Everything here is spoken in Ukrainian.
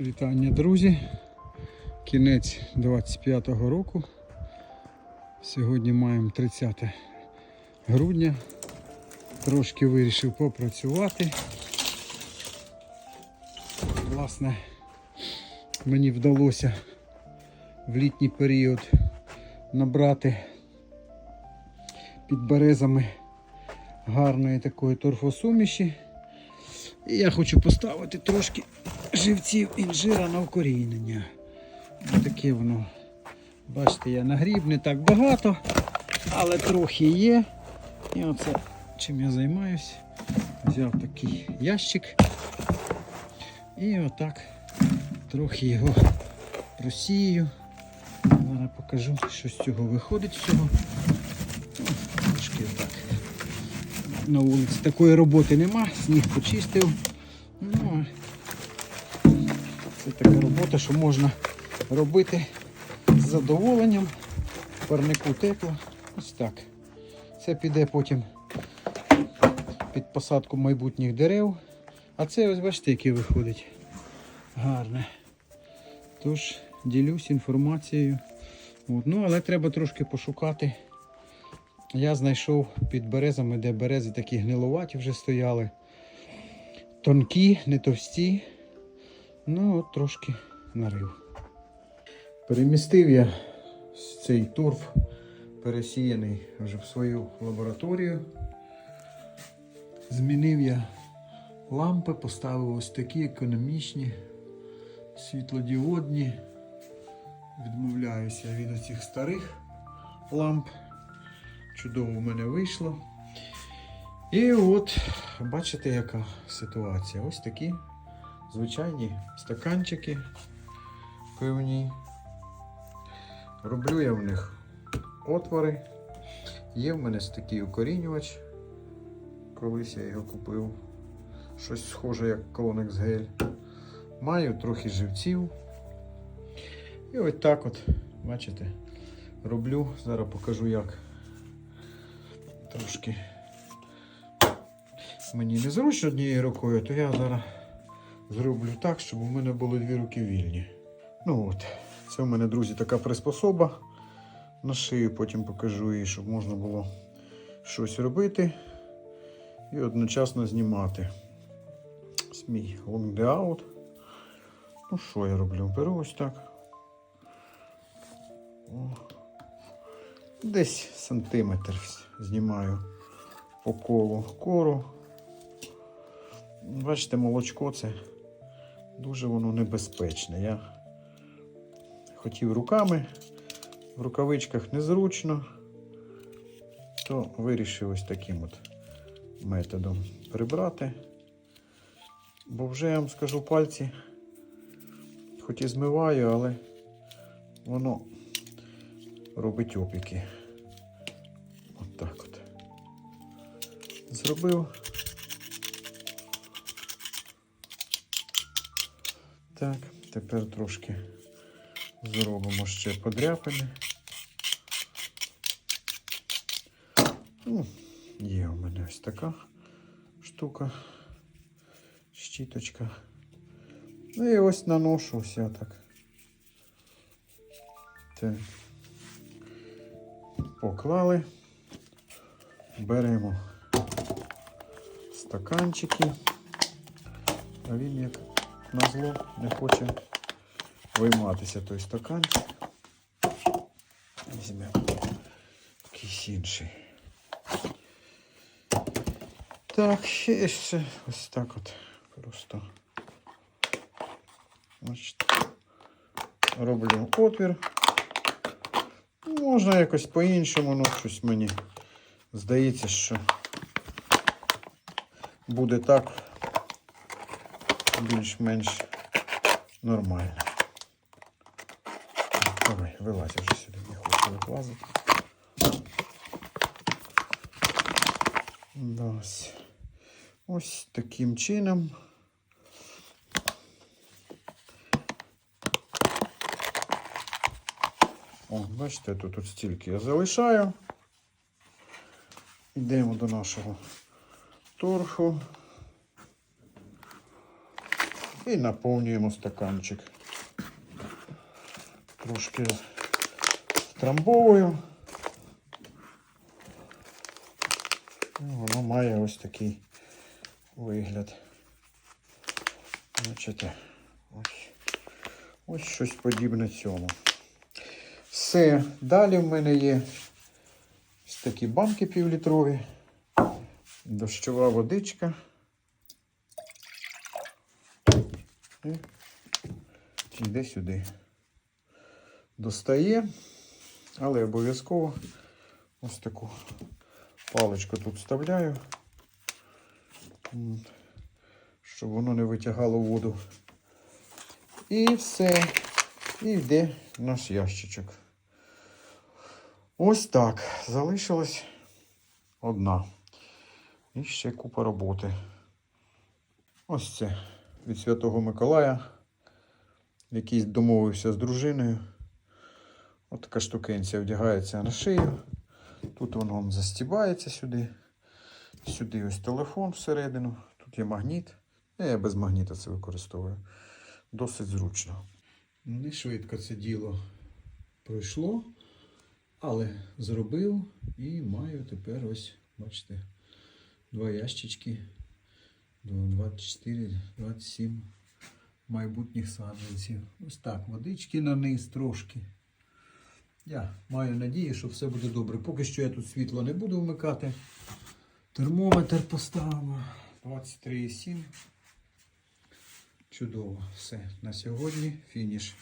Вітання, друзі. Кінець 25-го року. Сьогодні маємо 30 грудня. Трошки вирішив попрацювати. Власне, мені вдалося в літній період набрати під березами гарної такої торфосуміші. Я хочу поставити трошки живців інжира на вкорінення. Ось Таке воно. Бачите, я нагріб не так багато, але трохи є. І оце чим я займаюсь. Взяв такий ящик. І отак трохи його просію. Зараз покажу, що з цього виходить всього. Трошки отак. На вулиці такої роботи нема, сніг почистив. Ну, це така робота, що можна робити з задоволенням. Парнику тепло. Ось так. Це піде потім під посадку майбутніх дерев. А це ось бачите, яке виходить. Гарне. Тож ділюсь інформацією. От. Ну, але треба трошки пошукати. Я знайшов під березами, де берези такі гнилуваті вже стояли. Тонкі, не товсті. Ну, от трошки нарив. Перемістив я цей торф, пересіяний вже в свою лабораторію. Змінив я лампи, поставив ось такі економічні, світлодіодні. Відмовляюся від оцих старих ламп. Чудово в мене вийшло. І от, бачите, яка ситуація. Ось такі звичайні стаканчики пивні. Роблю я в них отвори. Є в мене такий укорінювач. Колись я його купив. Щось схоже, як колонекс гель. Маю трохи живців. І ось так от, бачите, роблю. Зараз покажу як. Трошки мені незручно однією рукою, то я зараз зроблю так, щоб у мене були дві руки вільні. Ну от, це в мене, друзі, така приспособа. На шию потім покажу її, щоб можна було щось робити і одночасно знімати. Ось мій long day out. Ну що я роблю? Беру ось так. О. Десь сантиметр знімаю по колу кору. Бачите, молочко це дуже воно небезпечне. Я хотів руками, в рукавичках незручно, то вирішив ось таким от методом прибрати. Бо вже я вам скажу пальці, хоч і змиваю, але воно робить опіки. От так от. Зробив. Так, тепер трошки зробимо ще подряпини. Ну, є у мене ось така штука, щіточка. Ну і ось наношу я так. Так. Поклали. Беремо стаканчики. А він як назло не хоче вийматися той стаканчик. Візьмемо якийсь інший. Так, ще ще ось так от просто. Бачите, роблю отвір. Можна якось по-іншому, ну щось мені здається, що буде так більш-менш нормально. Давай, вилазь вже сюди, не хочу вилазити. Ось. Таким чином. О, бачите, тут, тут стільки я залишаю. Йдемо до нашого торфу. І наповнюємо стаканчик. Трошки втрамбовую. І воно має ось такий вигляд. Бачите, ось, ось щось подібне цьому. Все. Далі в мене є ось такі банки півлітрові, дощова водичка. І йде сюди. Достає, але обов'язково ось таку паличку тут вставляю, щоб воно не витягало воду. І все. І йде наш ящичок. Ось так. Залишилась одна. І ще купа роботи. Ось це від Святого Миколая. Якийсь домовився з дружиною. От така штукенція вдягається на шию. Тут воно он застібається сюди. Сюди ось телефон всередину. Тут є магніт. Я без магніта це використовую. Досить зручно. Не швидко це діло пройшло, але зробив і маю тепер ось, бачите, два ящички. 24, 27 майбутніх саджанців. Ось так, водички на низ трошки. Я маю надію, що все буде добре. Поки що я тут світло не буду вмикати. Термометр поставимо. 23,7. Чудово. Все. На сьогодні фініш.